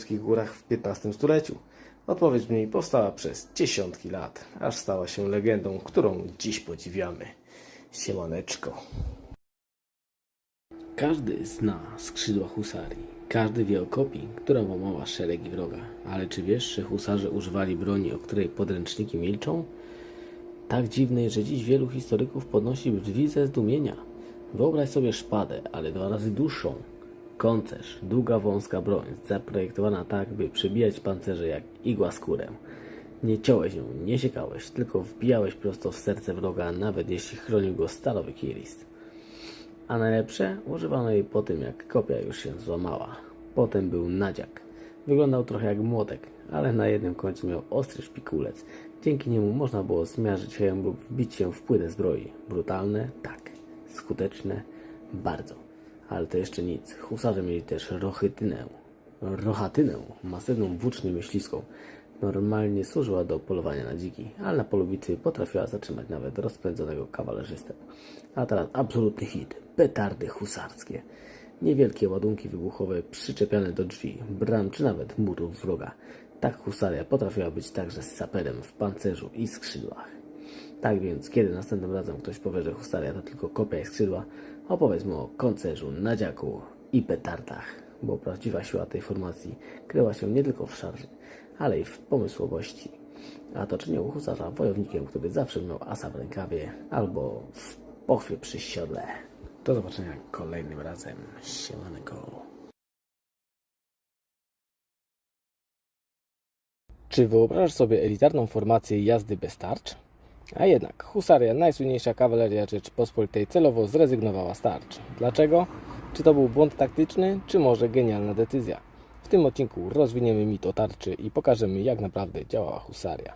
Kaszubskich Górach w XV stuleciu? Odpowiedź mi powstała przez dziesiątki lat, aż stała się legendą, którą dziś podziwiamy. Siemaneczko. Każdy zna skrzydła husarii. Każdy wie o kopii, która łamała szeregi wroga. Ale czy wiesz, że husarze używali broni, o której podręczniki milczą? Tak dziwnej, że dziś wielu historyków podnosi brwi ze zdumienia. Wyobraź sobie szpadę, ale dwa razy dłuższą. Koncerz, długa, wąska broń, zaprojektowana tak, by przebijać pancerze jak igła skórę. Nie ciąłeś ją, nie siekałeś, tylko wbijałeś prosto w serce wroga, nawet jeśli chronił go stalowy kirist. A najlepsze, używano jej po tym, jak kopia już się złamała. Potem był nadziak. Wyglądał trochę jak młotek, ale na jednym końcu miał ostry szpikulec. Dzięki niemu można było zmiażdżyć hełm lub wbić się w płynę zbroi. Brutalne? Tak. Skuteczne? Bardzo. Ale to jeszcze nic. Husarze mieli też rochytynę. Rochatynę, masywną włócznię myśliwską. Normalnie służyła do polowania na dziki, ale na polu bitwy potrafiła zatrzymać nawet rozpędzonego kawalerzystę. A teraz absolutny hit. Petardy husarskie. Niewielkie ładunki wybuchowe przyczepiane do drzwi, bram czy nawet murów wroga. Tak husaria potrafiła być także z saperem w pancerzu i skrzydłach. Tak więc, kiedy następnym razem ktoś powie, że husaria to tylko kopia i skrzydła, opowiedz mu o koncerzu, nadziaku i petardach, bo prawdziwa siła tej formacji kryła się nie tylko w szarży, ale i w pomysłowości. A to czyniło husarza wojownikiem, który zawsze miał asa w rękawie albo w pochwie przy siodle. Do zobaczenia kolejnym razem. Siemanego. Czy wyobrażasz sobie elitarną formację jazdy bez tarcz? A jednak, husaria, najsłynniejsza kawaleria Rzeczypospolitej, celowo zrezygnowała z tarcz. Dlaczego? Czy to był błąd taktyczny, czy może genialna decyzja? W tym odcinku rozwiniemy mit o tarczy i pokażemy, jak naprawdę działała husaria.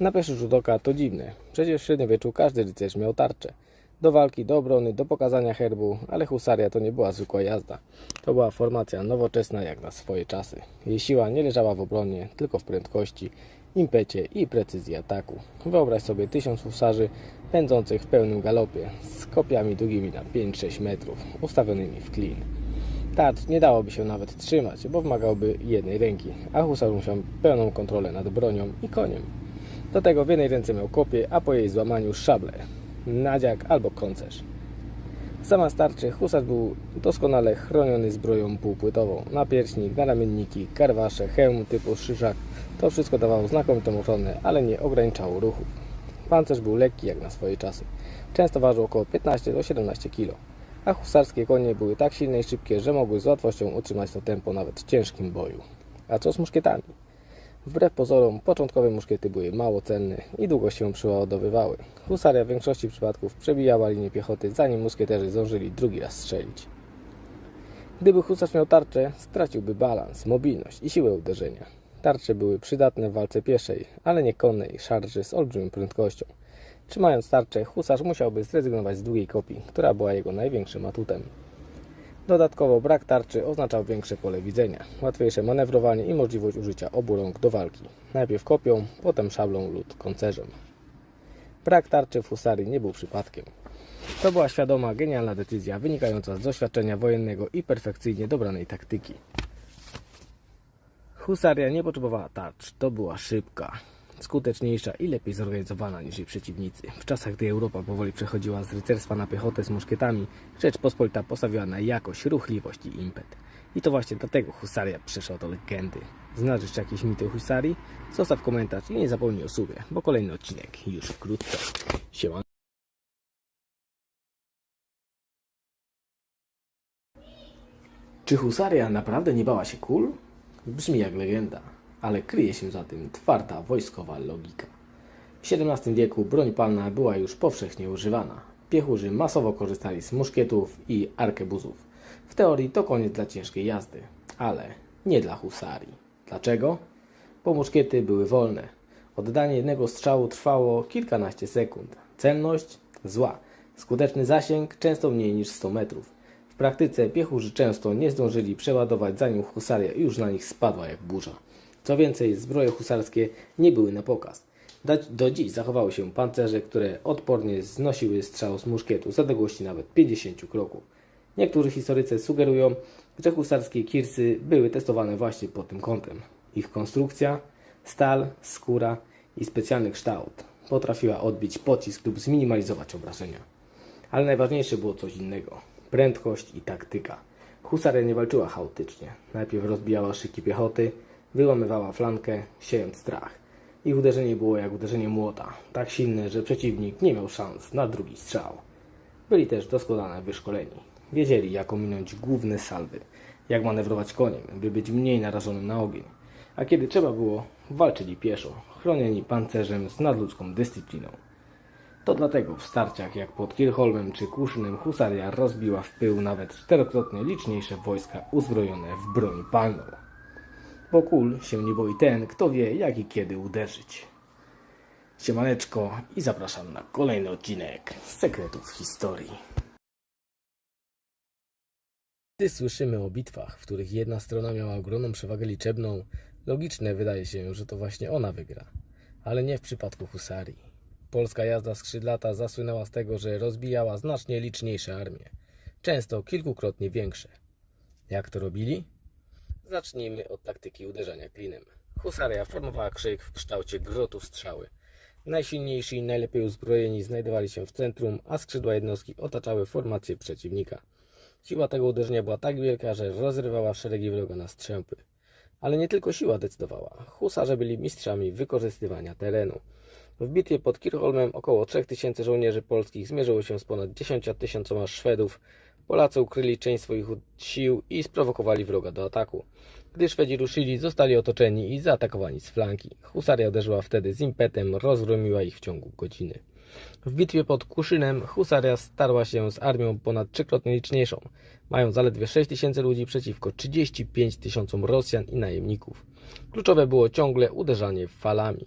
Na pierwszy rzut oka to dziwne. Przecież w średniowieczu każdy rycerz miał tarczę. Do walki, do obrony, do pokazania herbu, ale husaria to nie była zwykła jazda. To była formacja nowoczesna jak na swoje czasy. Jej siła nie leżała w obronie, tylko w prędkości, impecie i precyzji ataku. Wyobraź sobie tysiąc husarzy pędzących w pełnym galopie, z kopiami długimi na 5-6 metrów, ustawionymi w klin. Tarcz nie dałoby się nawet trzymać, bo wymagałby jednej ręki, a husarz musiał pełną kontrolę nad bronią i koniem. Do tego w jednej ręce miał kopię, a po jej złamaniu szablę, nadziak albo koncerz. Zamiast tarczy husarz był doskonale chroniony zbroją półpłytową. Napierśnik, naramienniki, karwasze, hełm typu szyszak. To wszystko dawało znakomitą ochronę, ale nie ograniczało ruchów. Pancerz był lekki jak na swoje czasy. Często ważył około 15 do 17 kg. A husarskie konie były tak silne i szybkie, że mogły z łatwością utrzymać to tempo nawet w ciężkim boju. A co z muszkietami? Wbrew pozorom, początkowe muszkiety były mało cenne i długo się przeładowywały. Husaria w większości przypadków przebijała linię piechoty, zanim muskieterzy zdążyli drugi raz strzelić. Gdyby husarz miał tarczę, straciłby balans, mobilność i siłę uderzenia. Tarcze były przydatne w walce pieszej, ale nie konnej szarży z olbrzymią prędkością. Trzymając tarczę, husarz musiałby zrezygnować z długiej kopii, która była jego największym atutem. Dodatkowo brak tarczy oznaczał większe pole widzenia, łatwiejsze manewrowanie i możliwość użycia obu rąk do walki. Najpierw kopią, potem szablą lub koncerzem. Brak tarczy w husarii nie był przypadkiem. To była świadoma, genialna decyzja wynikająca z doświadczenia wojennego i perfekcyjnie dobranej taktyki. Husaria nie potrzebowała tarcz, to była szybka, skuteczniejsza i lepiej zorganizowana niż jej przeciwnicy. W czasach, gdy Europa powoli przechodziła z rycerstwa na piechotę z muszkietami, Rzeczpospolita postawiła na jakość, ruchliwość i impet. I to właśnie dlatego husaria przeszła do legendy. Znasz jeszcze jakieś mity husarii? Zostaw komentarz i nie zapomnij o subie, bo kolejny odcinek już wkrótce. Siema. Czy husaria naprawdę nie bała się kul? Brzmi jak legenda, ale kryje się za tym twarda wojskowa logika. W XVII wieku broń palna była już powszechnie używana. Piechurzy masowo korzystali z muszkietów i arkebuzów. W teorii to koniec dla ciężkiej jazdy, ale nie dla husarii. Dlaczego? Bo muszkiety były wolne. Oddanie jednego strzału trwało kilkanaście sekund. Celność? Zła. Skuteczny zasięg? Często mniej niż 100 metrów. W praktyce piechurzy często nie zdążyli przeładować zanim husaria już na nich spadła jak burza. Co więcej, zbroje husarskie nie były na pokaz. Do, dziś zachowały się pancerze, które odpornie znosiły strzał z muszkietu z odległości nawet 50 kroków. Niektórzy historycy sugerują, że husarskie kirsy były testowane właśnie pod tym kątem. Ich konstrukcja, stal, skóra i specjalny kształt potrafiła odbić pocisk lub zminimalizować obrażenia. Ale najważniejsze było coś innego prędkość i taktyka. Husaria nie walczyła chaotycznie. Najpierw rozbijała szyki piechoty, wyłamywała flankę, siejąc strach. Ich uderzenie było jak uderzenie młota, tak silne, że przeciwnik nie miał szans na drugi strzał. Byli też doskonale wyszkoleni. Wiedzieli, jak ominąć główne salwy, jak manewrować koniem, by być mniej narażonym na ogień. A kiedy trzeba było, walczyli pieszo, chronieni pancerzem z nadludzką dyscypliną. To dlatego w starciach jak pod Kirchholmem czy Kłuszynem husaria rozbiła w pył nawet czterokrotnie liczniejsze wojska uzbrojone w broń palną. Bo kul się nie boi ten, kto wie jak i kiedy uderzyć. Siemaneczko i zapraszam na kolejny odcinek Sekretów Historii. Gdy słyszymy o bitwach, w których jedna strona miała ogromną przewagę liczebną, logiczne wydaje się, że to właśnie ona wygra. Ale nie w przypadku husarii. Polska jazda skrzydlata zasłynęła z tego, że rozbijała znacznie liczniejsze armie, często kilkukrotnie większe. Jak to robili? Zacznijmy od taktyki uderzania klinem. Husaria formowała krzyk w kształcie grotów strzały. Najsilniejsi i najlepiej uzbrojeni znajdowali się w centrum, a skrzydła jednostki otaczały formację przeciwnika. Siła tego uderzenia była tak wielka, że rozrywała szeregi wroga na strzępy. Ale nie tylko siła decydowała. Husarze byli mistrzami wykorzystywania terenu. W bitwie pod Kirchholmem około 3000 żołnierzy polskich zmierzyło się z ponad 10 tysiącoma Szwedów. Polacy ukryli część swoich sił i sprowokowali wroga do ataku. Gdy Szwedzi ruszyli, zostali otoczeni i zaatakowani z flanki. Husaria uderzyła wtedy z impetem, rozgromiła ich w ciągu godziny. W bitwie pod Kuszynem Husaria starła się z armią ponad trzykrotnie liczniejszą. Mają zaledwie 6 tysięcy ludzi przeciwko 35 tysiącom Rosjan i najemników. Kluczowe było ciągle uderzanie falami.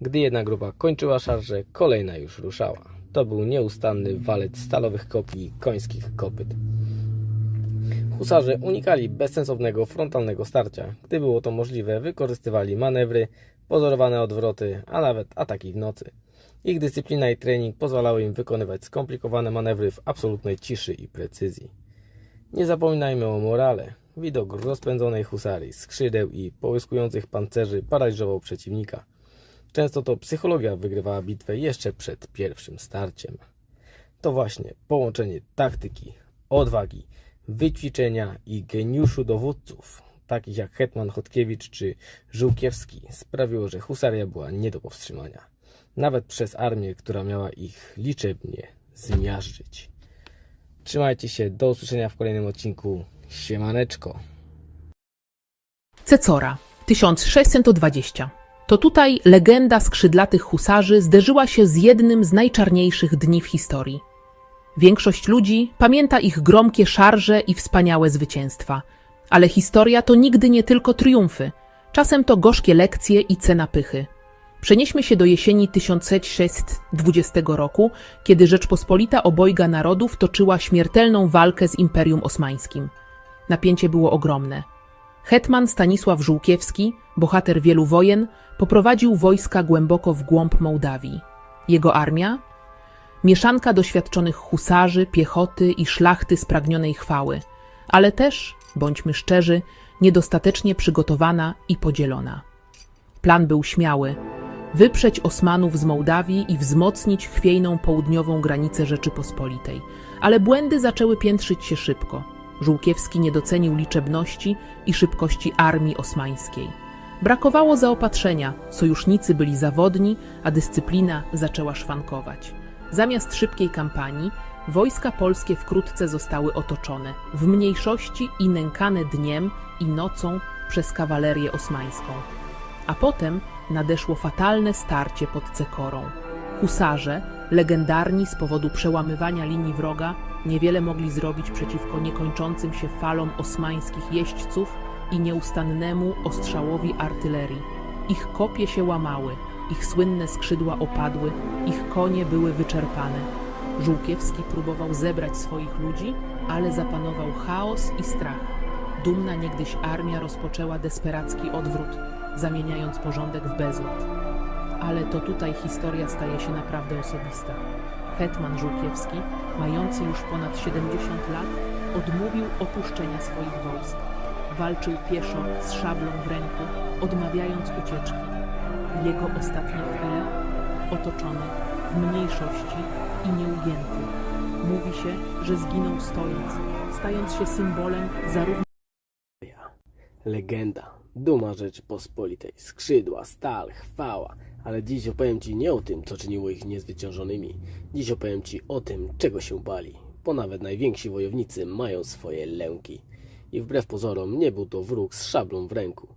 Gdy jedna grupa kończyła szarżę, kolejna już ruszała. To był nieustanny walec stalowych kopii i końskich kopyt. Husarze unikali bezsensownego frontalnego starcia. Gdy było to możliwe, wykorzystywali manewry, pozorowane odwroty, a nawet ataki w nocy. Ich dyscyplina i trening pozwalały im wykonywać skomplikowane manewry w absolutnej ciszy i precyzji. Nie zapominajmy o morale. Widok rozpędzonej husarii, skrzydeł i połyskujących pancerzy paraliżował przeciwnika. Często to psychologia wygrywała bitwę jeszcze przed pierwszym starciem. To właśnie połączenie taktyki, odwagi, wyćwiczenia i geniuszu dowódców, takich jak Hetman Chodkiewicz czy Żółkiewski, sprawiło, że husaria była nie do powstrzymania. Nawet przez armię, która miała ich liczebnie zmiażdżyć. Trzymajcie się, do usłyszenia w kolejnym odcinku. Siemaneczko. Cecora 1620. To tutaj legenda skrzydlatych husarzy zderzyła się z jednym z najczarniejszych dni w historii. Większość ludzi pamięta ich gromkie szarże i wspaniałe zwycięstwa, ale historia to nigdy nie tylko triumfy, czasem to gorzkie lekcje i cena pychy. Przenieśmy się do jesieni 1620 roku, kiedy Rzeczpospolita obojga narodów toczyła śmiertelną walkę z Imperium Osmańskim. Napięcie było ogromne. Hetman Stanisław Żółkiewski, bohater wielu wojen, poprowadził wojska głęboko w głąb Mołdawii. Jego armia? Mieszanka doświadczonych husarzy, piechoty i szlachty spragnionej chwały, ale też, bądźmy szczerzy, niedostatecznie przygotowana i podzielona. Plan był śmiały. Wyprzeć Osmanów z Mołdawii i wzmocnić chwiejną południową granicę Rzeczypospolitej. Ale błędy zaczęły piętrzyć się szybko. Żółkiewski nie docenił liczebności i szybkości armii osmańskiej. Brakowało zaopatrzenia, sojusznicy byli zawodni, a dyscyplina zaczęła szwankować. Zamiast szybkiej kampanii, wojska polskie wkrótce zostały otoczone, w mniejszości i nękane dniem i nocą przez kawalerię osmańską. A potem nadeszło fatalne starcie pod Cekorą. Husarze, legendarni z powodu przełamywania linii wroga, niewiele mogli zrobić przeciwko niekończącym się falom osmańskich jeźdźców i nieustannemu ostrzałowi artylerii. Ich kopie się łamały, ich słynne skrzydła opadły, ich konie były wyczerpane. Żółkiewski próbował zebrać swoich ludzi, ale zapanował chaos i strach. Dumna niegdyś armia rozpoczęła desperacki odwrót, zamieniając porządek w bezład. Ale to tutaj historia staje się naprawdę osobista. hetman Żółkiewski, mający już ponad 70 lat, odmówił opuszczenia swoich wojsk. Walczył pieszo z szablą w ręku, odmawiając ucieczki. Jego ostatnie chwile otoczony w mniejszości i nieugięty. Mówi się, że zginął stojąc, stając się symbolem zarówno. Legenda, duma Rzeczypospolitej, skrzydła, stal, chwała. Ale dziś opowiem Ci nie o tym, co czyniło ich niezwyciężonymi. Dziś opowiem Ci o tym, czego się bali. Bo nawet najwięksi wojownicy mają swoje lęki. I wbrew pozorom nie był to wróg z szablą w ręku.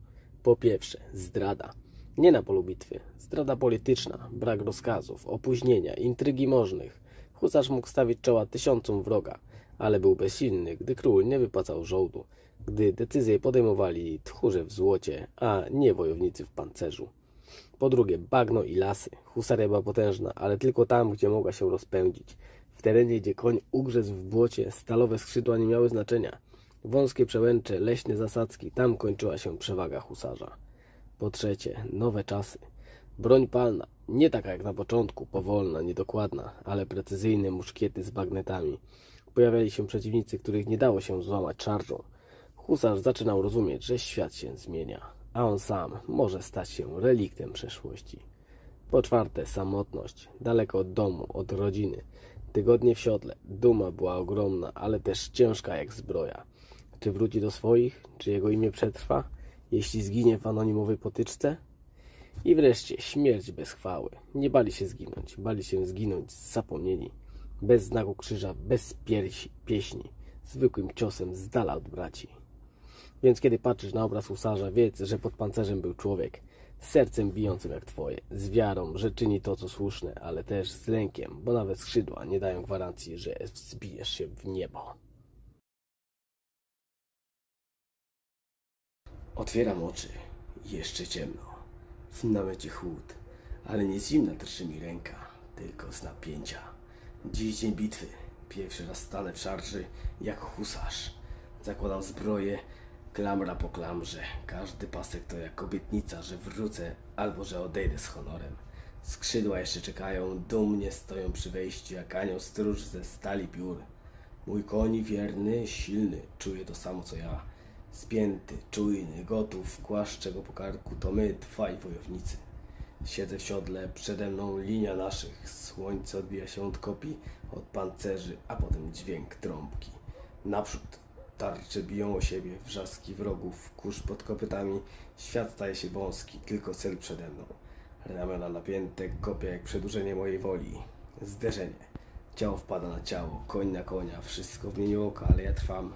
Po pierwsze, zdrada. Nie na polu bitwy. Zdrada polityczna, brak rozkazów, opóźnienia, intrygi możnych. Husarz mógł stawić czoła tysiącom wroga, ale był bezsilny, gdy król nie wypłacał żołdu, gdy decyzje podejmowali tchórze w złocie, a nie wojownicy w pancerzu. Po drugie, bagno i lasy. Husaria była potężna, ale tylko tam, gdzie mogła się rozpędzić. W terenie, gdzie koń ugrzezł w błocie, stalowe skrzydła nie miały znaczenia. Wąskie przełęcze, leśne zasadzki, tam kończyła się przewaga husarza. Po trzecie, nowe czasy. Broń palna, nie taka jak na początku, powolna, niedokładna, ale precyzyjne muszkiety z bagnetami. Pojawiali się przeciwnicy, których nie dało się złamać szarżą. Husarz zaczynał rozumieć, że świat się zmienia, a on sam może stać się reliktem przeszłości. Po czwarte, samotność, daleko od domu, od rodziny. Tygodnie w siodle, duma była ogromna, ale też ciężka jak zbroja. Czy wróci do swoich? Czy jego imię przetrwa? Jeśli zginie w anonimowej potyczce? I wreszcie śmierć bez chwały. Nie bali się zginąć, bali się zginąć zapomnieni. Bez znaku krzyża, bez piersi, pieśni, zwykłym ciosem z dala od braci. Więc kiedy patrzysz na obraz husarza, wiedz, że pod pancerzem był człowiek, z sercem bijącym jak twoje, z wiarą, że czyni to, co słuszne, ale też z lękiem, bo nawet skrzydła nie dają gwarancji, że wzbijesz się w niebo. Otwieram oczy. Jeszcze ciemno. W namiocie chłód, ale nie zimna drży mi ręka, tylko z napięcia. Dziś dzień bitwy. Pierwszy raz stanę w szarży jako husarz. Zakładam zbroję, klamra po klamrze. Każdy pasek to jak obietnica, że wrócę albo że odejdę z honorem. Skrzydła jeszcze czekają, dumnie stoją przy wejściu jak anioł stróż ze stali piór. Mój koń wierny, silny, czuje to samo co ja. Spięty, czujny, gotów, głaszczę go po karku, to my, dwaj wojownicy. Siedzę w siodle, przede mną linia naszych. Słońce odbija się od kopi, od pancerzy, a potem dźwięk trąbki. Naprzód tarcze biją o siebie, wrzaski wrogów, kurz pod kopytami. Świat staje się wąski, tylko cel przede mną. Ramiona napięte, kopia jak przedłużenie mojej woli. Zderzenie. Ciało wpada na ciało, koń na konia, wszystko w mieniu oka, ale ja trwam.